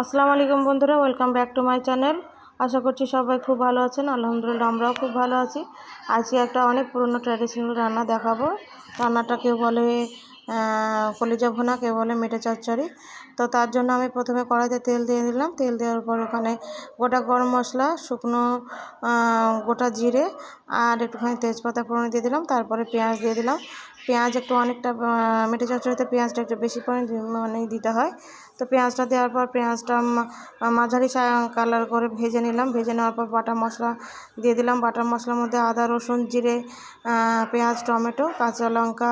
আসসালামু আলাইকুম বন্ধুরা welcome back to my channel আশা করছি সবাই খুব ভালো আছেন, আলহামদুলিল্লাহ আমরাও খুব ভালো আছি। আজকে একটা অনেক পুরনো ট্র্যাডিশনাল রান্না দেখাবো। রান্নাটা কেউ বলে কলিজা ভোনা, কেউ বলে মেটে চচ্চড়ি। তো তার জন্য আমি প্রথমে কড়াইতে তেল দিয়ে দিলাম। তেল দেওয়ার পর ওখানে গোটা গরম মশলা, শুকনো গোটা জিরে আর একটুখানি তেজপাতা ফোড়ন দিয়ে দিলাম। তারপরে পেঁয়াজ দিয়ে দিলাম। পেঁয়াজ একটু অনেকটা মেটে চচ্চড়িতে পেঁয়াজটা একটু বেশি মানে দিতে হয়। তো পেঁয়াজটা দেওয়ার পর পেঁয়াজটা মাঝারি কালার করে ভেজে নিলাম। ভেজে নেওয়ার পর বাটা মশলা দিয়ে দিলাম। বাটা মশলার মধ্যে আদা, রসুন, জিরে পেঁয়াজ, টমেটো, কাঁচা লঙ্কা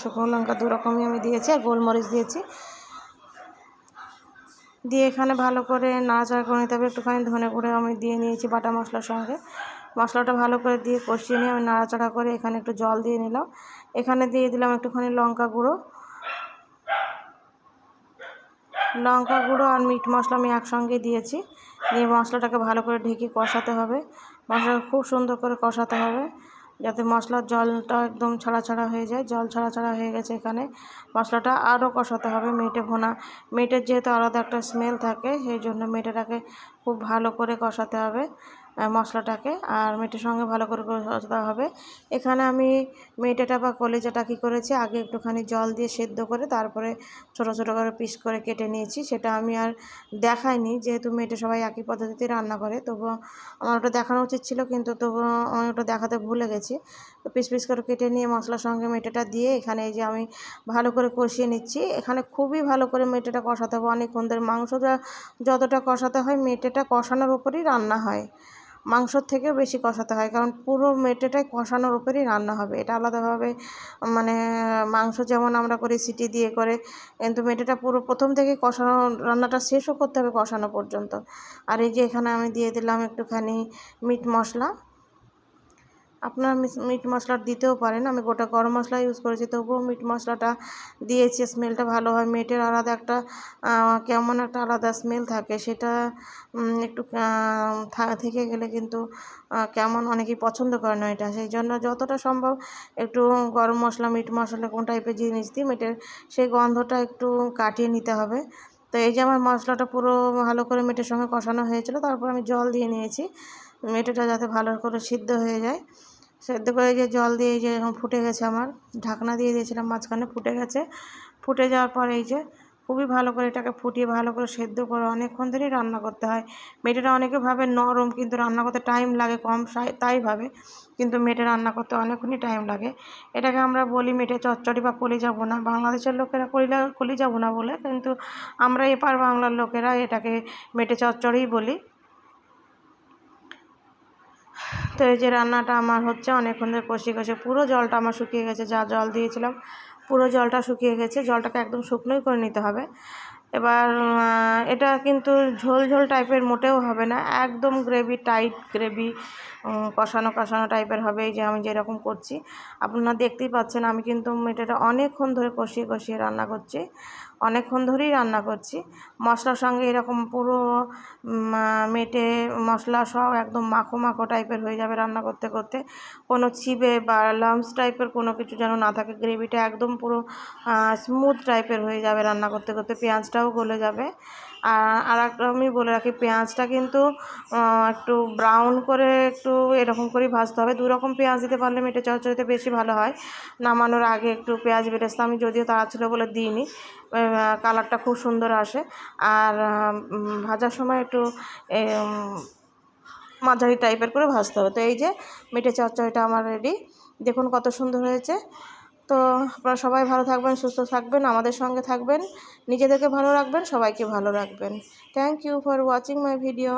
শুকনো লঙ্কা দু রকমই আমি দিয়েছি আর গোলমরিচ দিয়েছি। দিয়ে এখানে ভালো করে নাড়াচাড়া করে নিতে হবে। একটুখানি ধনে গুঁড়ো আমি দিয়ে নিয়েছি বাটা মশলার সঙ্গে। মশলাটা ভালো করে দিয়ে কষিয়ে নিয়ে আমি নাড়াচাড়া করে এখানে একটু জল দিয়ে নিলাম। এখানে দিয়ে দিলাম একটুখানি লঙ্কা গুঁড়ো। লঙ্কা গুঁড়ো আর মিট মশলা আমি একসঙ্গে দিয়েছি। দিয়ে মশলাটাকে ভালো করে ঢেকে কষাতে হবে। মশলাটা খুব সুন্দর করে কষাতে হবে যাতে মশলার জলটা একদম ছাড়া ছাড়া হয়ে যায়। জল ছাড়া ছাড়া হয়ে গেছে এখানে। মশলাটা আরও কষাতে হবে মেটে ভোনা। মেটের যেহেতু আলাদা একটা স্মেল থাকে, সেই জন্য মেটেটাকে খুব ভালো করে কষাতে হবে। মশলাটাকে আর মেটের সঙ্গে ভালো করে কষাতে হবে। এখানে আমি মেটেটা বা কলেজাটা কী করেছি? আগে একটুখানি জল দিয়ে সেদ্ধ করে তারপরে ছোটো ছোটো করে পিস করে কেটে নিয়েছি। সেটা আমি আর দেখাইনি, যেহেতু মেটে সবাই একই পদ্ধতিতে রান্না করে। তবুও আমার ওটা দেখানো উচিত ছিল, কিন্তু তবুও আমি ওটা দেখাতে ভুলে গেছি। তো পিস পিস করে কেটে নিয়ে মশলার সঙ্গে মেটেটা দিয়ে এখানে এই যে আমি ভালো করে কষিয়ে নিচ্ছি। এখানে খুবই ভালো করে মেটেটা কষাতে হবে। অনেকক্ষণ ধরে মাংসটা যতটা কষাতে হয় মেটেটা কষানোর উপরই রান্না হয়। মাংসর থেকেও বেশি কষাতে হয়। কারণ পুরো মেটেটাই কষানোর উপরেই রান্না হবে। এটা আলাদাভাবে মানে মাংস যেমন আমরা করি, সিটি দিয়ে করে, কিন্তু মেটেটা পুরো প্রথম থেকে কষানো, রান্নাটা শেষও করতে হবে কষানো পর্যন্ত। আর এই যে এখানে আমি দিয়ে দিলাম একটুখানি মিট মশলা। আপনার মিট মশলা দিতেও পারেন। আমি গোটা গরম মশলা ইউজ করেছি, তবুও মিট মশলাটা দিয়েছি। স্মেলটা ভালো হয়। মেটের আলাদা একটা কেমন একটা আলাদা স্মেল থাকে। সেটা একটু থেকে গেলে কিন্তু কেমন অনেকেই পছন্দ করে না এটা। সেই জন্য যতটা সম্ভব একটু গরম মশলা মিট মশলা, কোন টাইপের জিনিস দিই মেটের সেই গন্ধটা একটু কাটিয়ে নিতে হবে। তো এই যে আমার মশলাটা পুরো ভালো করে মেটের সঙ্গে কষানো হয়েছিল, তারপর আমি জল দিয়ে নিয়েছি। মেটেটা যাতে ভালো করে সিদ্ধ হয়ে যায়। সেদ্ধ করে যে জল দিয়ে যে এখন ফুটে গেছে আমার, ঢাকনা দিয়ে দিয়েছিলাম, মাঝখানে ফুটে গেছে। ফুটে যাওয়ার পর এই যে খুবই ভালো করে এটাকে ফুটিয়ে ভালো করে সেদ্ধ করে অনেকক্ষণ ধরেই রান্না করতে হয়। মেটেটা অনেকে ভাবে নরম, কিন্তু রান্না করতে টাইম লাগে কম তাই ভাবে। কিন্তু মেটে রান্না করতে অনেকক্ষণই টাইম লাগে। এটাকে আমরা বলি মেটে চচ্চড়ি বা কলি যাব না বাংলাদেশের লোকেরা কলিলা কলি যাব না বলে, কিন্তু আমরা এপার বাংলার লোকেরা এটাকে মেটে চচ্চড়িই বলি। তো এই যে রান্নাটা আমার হচ্ছে অনেকক্ষণ ধরে কষিয়ে গেছে। পুরো জলটা আমার শুকিয়ে গেছে, যা জল দিয়েছিলাম, পুরো জলটা শুকিয়ে গেছে। জলটাকে একদম শুকনোই করে নিতে হবে। এবার এটা কিন্তু ঝোল ঝোল টাইপের মোটেও হবে না। একদম গ্রেভি টাইট গ্রেভি কষানো কষানো টাইপের হবে এই যে আমি যেরকম করছি। আপনারা দেখতেই পাচ্ছেন আমি কিন্তু মেটেটা অনেকক্ষণ ধরে কষিয়ে কষিয়ে রান্না করছি। অনেকক্ষণ ধরেই রান্না করছি। মশলার সঙ্গে এরকম পুরো মেটে মশলা সব একদম মাখো মাখো টাইপের হয়ে যাবে রান্না করতে করতে। কোনো ছিবে বা লামস টাইপের কোনো কিছু যেন না থাকে। গ্রেভিটা একদম পুরো স্মুথ টাইপের হয়ে যাবে রান্না করতে করতে। পেঁয়াজটাও গলে যাবে। আর একটা আমি বলে রাখি, পেঁয়াজটা কিন্তু একটু ব্রাউন করে একটু এরকম করেই ভাজতে হবে। দু রকম পেঁয়াজ দিতে পারলে মেটে চচ্চড়িতে বেশি ভালো হয়। নামানোর আগে একটু পেঁয়াজ বেরেস্তা আমি যদিও তাড়া ছিল বলে দিইনি কালারটা খুব সুন্দর আসে। আর ভাজার সময় একটু মাঝারি টাইপের করে ভাজতে হবে। তো এই যে মিঠে চচ্চড়িটা আমার রেডি দেখুন কত সুন্দর হয়েছে। তো আপনারা সবাই ভালো থাকবেন, সুস্থ থাকবেন, আমাদের সঙ্গে থাকবেন। নিজেদেরকে ভালো রাখবেন, সবাইকে ভালো রাখবেন। Thank you for watching my video